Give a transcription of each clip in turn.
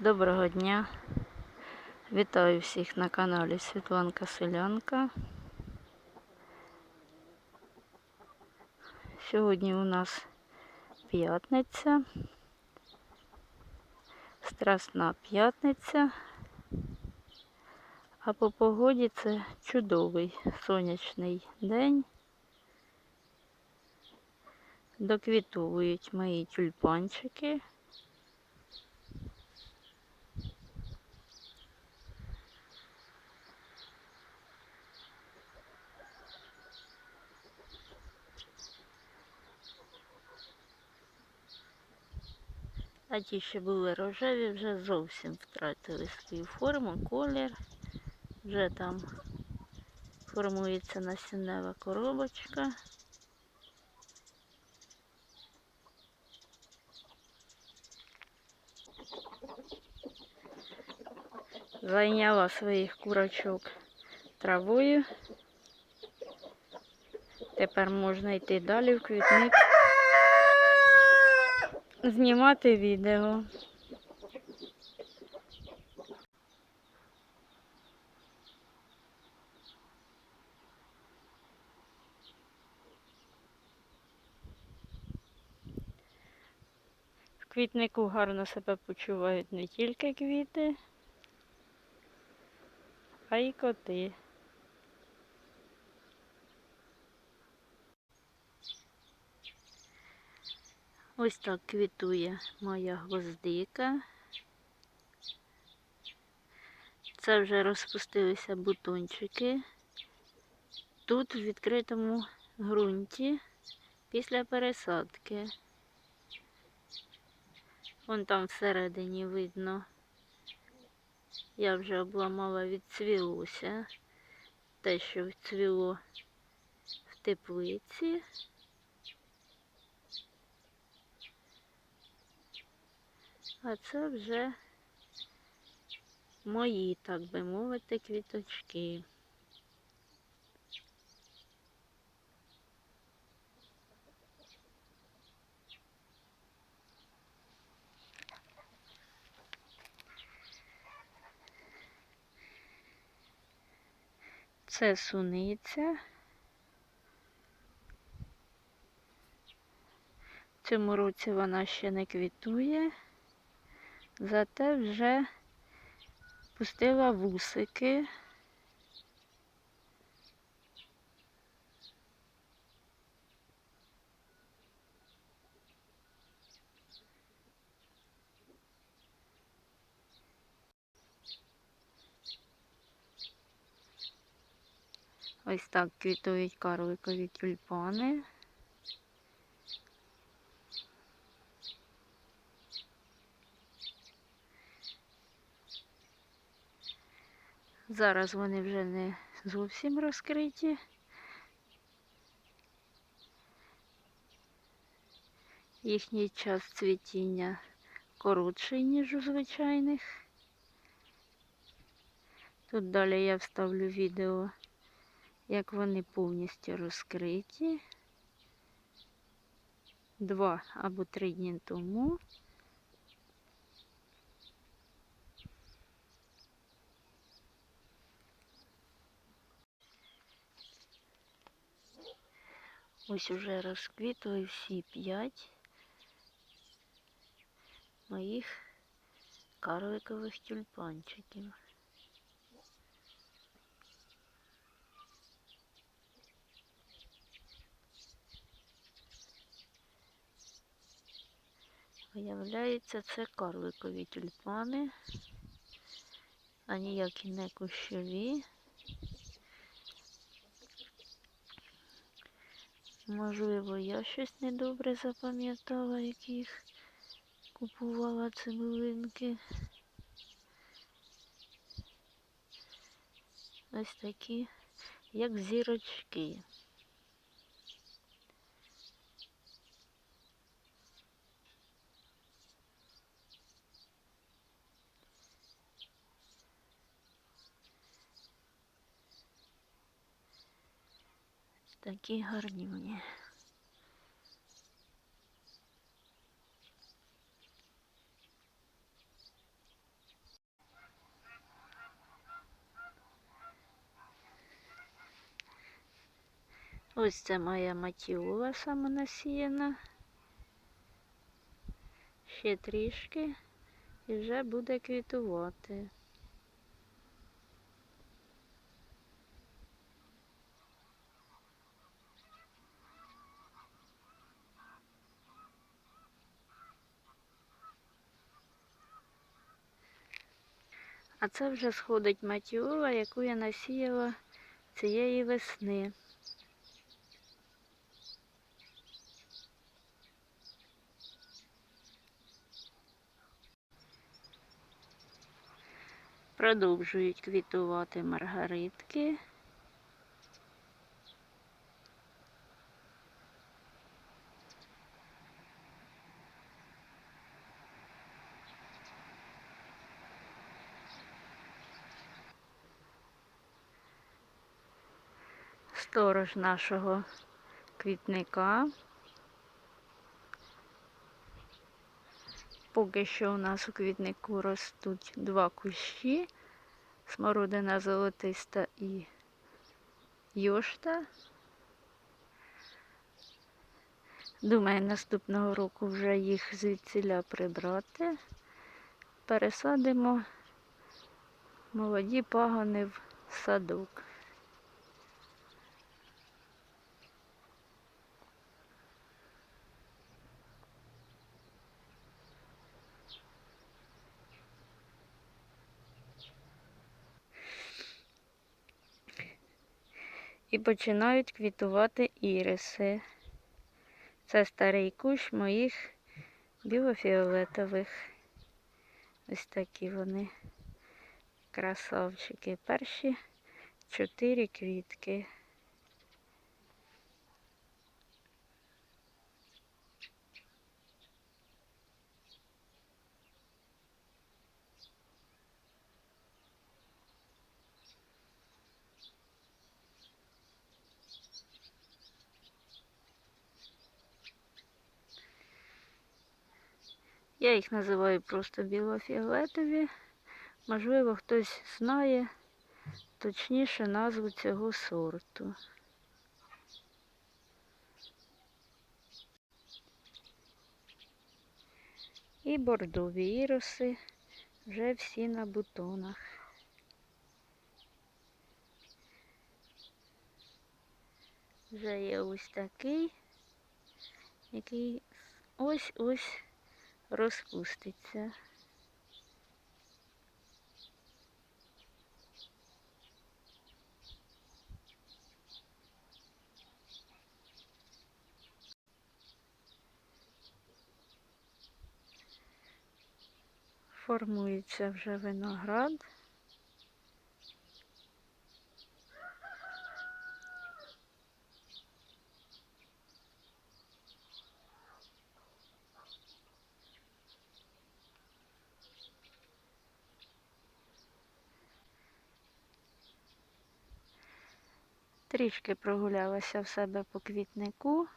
Доброго дня! Вітаю всіх на каналі Світланка Селянка. Сьогодні у нас п'ятниця, Страсна п'ятниця, а по погоді це чудовий сонячний день. Доквітовують мої тюльпанчики. А ті, що були рожеві, вже зовсім втратили свою форму, колір. Вже там формується насіннева коробочка. Зайняла своїх курочок травою. Тепер можна йти далі в квітник знімати відео. В квітнику гарно себе почувають не тільки квіти, а й коти. Ось так квітує моя гвоздика. Це вже розпустилися бутончики. Тут в відкритому ґрунті після пересадки. Вон там всередині видно. Я вже обламала відцвілося. Те, що вцвіло в теплиці. А це вже мої, так би мовити, квіточки. Це суниця. В цьому році вона ще не квітує, зате вже пустила вусики. Ось так квітують карликові тюльпани. Зараз вони вже не зовсім розкриті. Їхній час цвітіння коротший, ніж у звичайних. Тут далі я вставлю відео, як вони повністю розкриті. Два або три дні тому. Ось уже розквітли всі п'ять моїх карликових тюльпанчиків. Виявляється, це карликові тюльпани, а ніякі не кущові. Можливо, я щось недобре запам'ятала, яких купувала цибулинки. Ось такі, як зірочки. такі гарні мені. Ось це моя матіула самонасіяна. Ще трішки і вже буде квітувати. А це вже сходить матіола, яку я насіяла цієї весни. Продовжують квітувати маргаритки. Сторож нашого квітника. Поки що у нас у квітнику ростуть два кущі. Смородина золотиста і йошта. Думаю, наступного року вже їх звідсіля прибрати. Пересадимо молоді пагони в садок. І починають квітувати іриси. Це старий кущ моїх білофіолетових. Ось такі вони красавчики. Перші чотири квітки. Я їх називаю просто білофіолетові. Можливо, хтось знає точніше назву цього сорту. І бордові іроси вже всі на бутонах. Вже є ось такий, який ось-ось розпуститься. Формується вже виноград. Трішки прогулялася в себе по квітнику.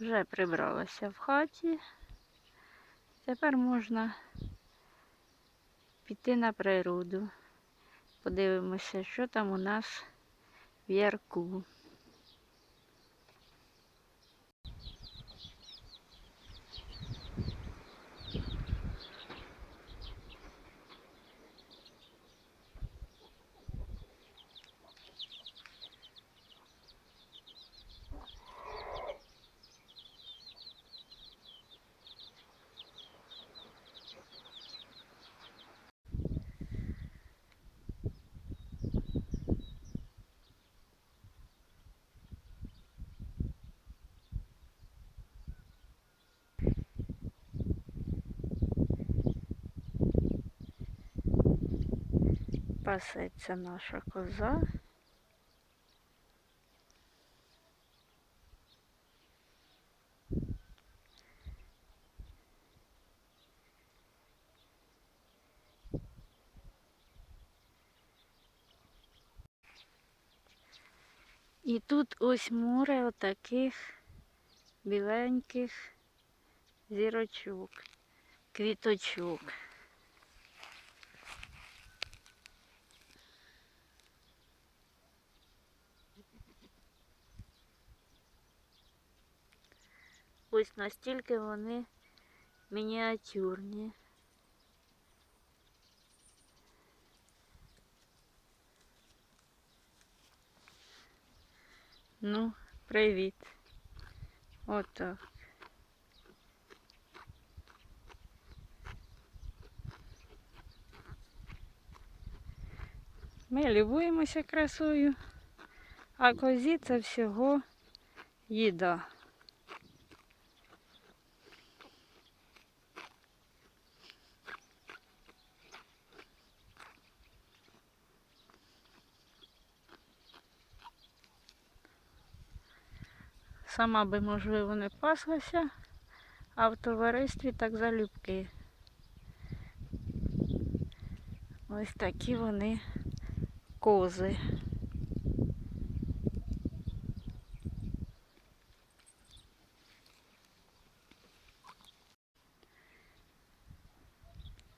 Вже прибралася в хаті. Тепер можна піти на природу. Подивимося, що там у нас в ярку. Пасеться наша коза. І тут ось море отаких біленьких зірочок, квіточок. Ось настільки вони мініатюрні. Ну, привіт. Отак. Ми любуємося красою, а козі це всього їда. Сама би, можливо, не паслася, а в товаристві так залюбки. Ось такі вони кози.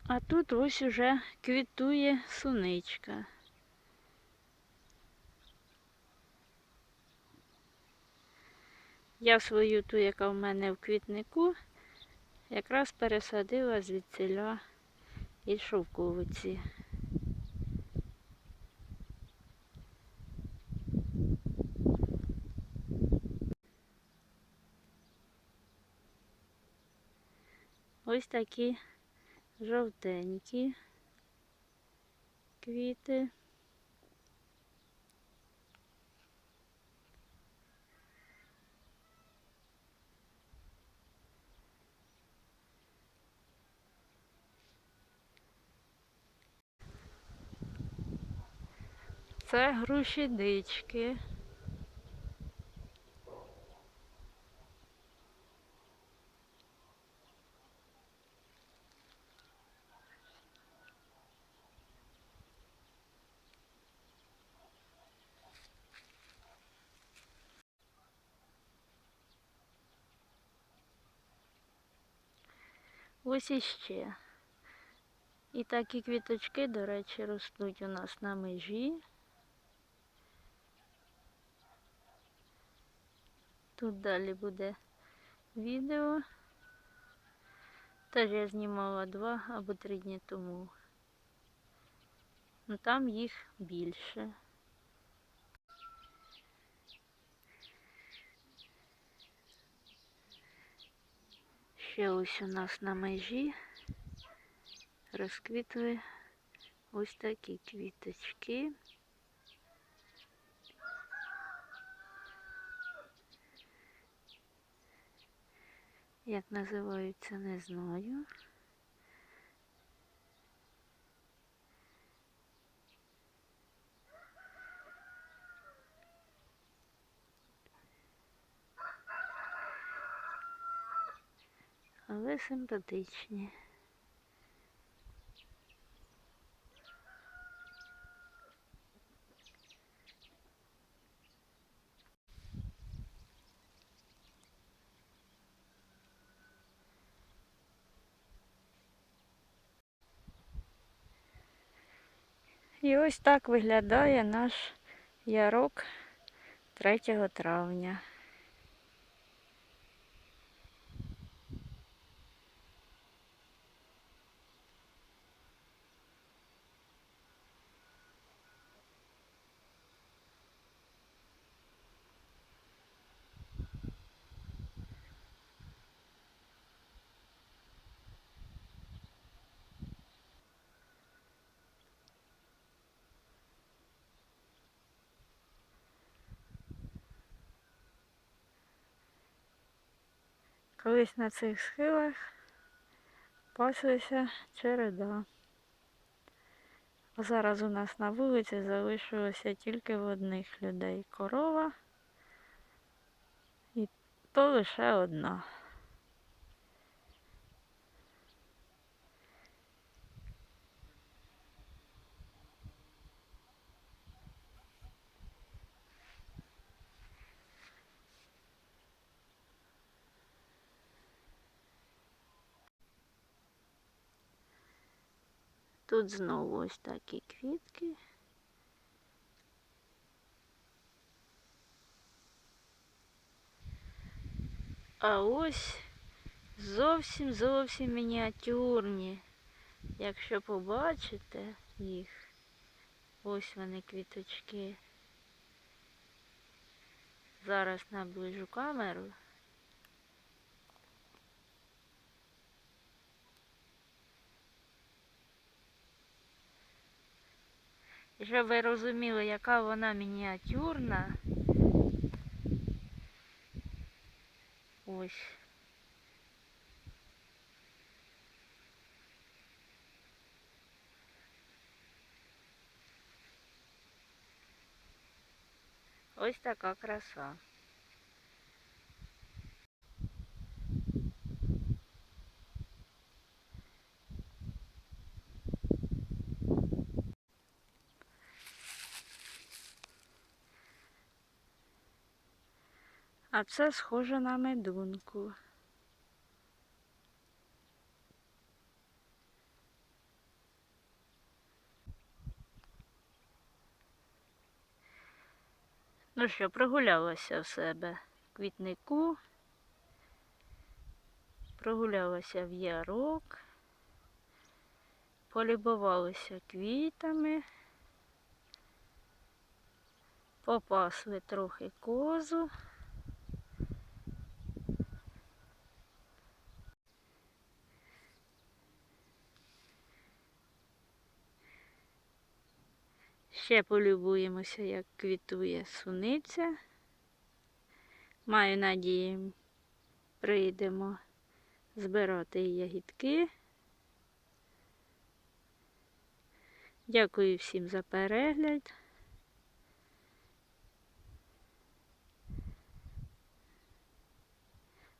А тут ось уже квітує суничка. Я свою ту, яка в мене в квітнику, якраз пересадила звідсіля із шовковиці. Ось такі жовтенькі квіти. Це груші дички. Ось іще. І такі квіточки, до речі, ростуть у нас на межі. Тут далі буде відео. Теж я знімала два або три дні тому. Ну там їх більше. Ще ось у нас на межі розквітли ось такі квіточки. Як називаються, не знаю. Але симпатичні. І ось так виглядає наш ярок 3 травня. Колись на цих схилах паслися череда. А зараз у нас на вулиці залишилося тільки в одних людей корова. І то лише одна. Тут знову ось такі квітки. А ось зовсім зовсім мініатюрні. Якщо побачите їх, ось вони квіточки. Зараз наближу камеру. І щоб ви розуміли, яка вона мініатюрна. Ось. Ось така краса. А це схоже на медунку. Ну що, прогулялася в себе в квітнику, прогулялася в ярок, полюбувалася квітами, попасли трохи козу. Ще полюбуємося, як квітує суниця. Маю надію, прийдемо збирати ягідки. Дякую всім за перегляд.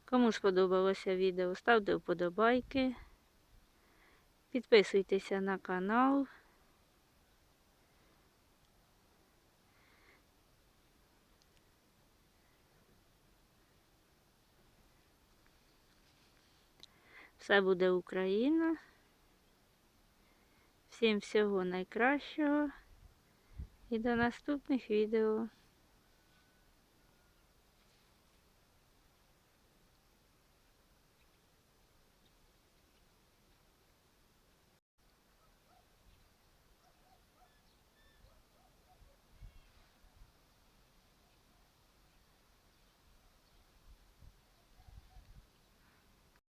Кому сподобалося відео, ставте вподобайки, підписуйтеся на канал. Все буде Україна. Всім всього найкращого і до наступних відео.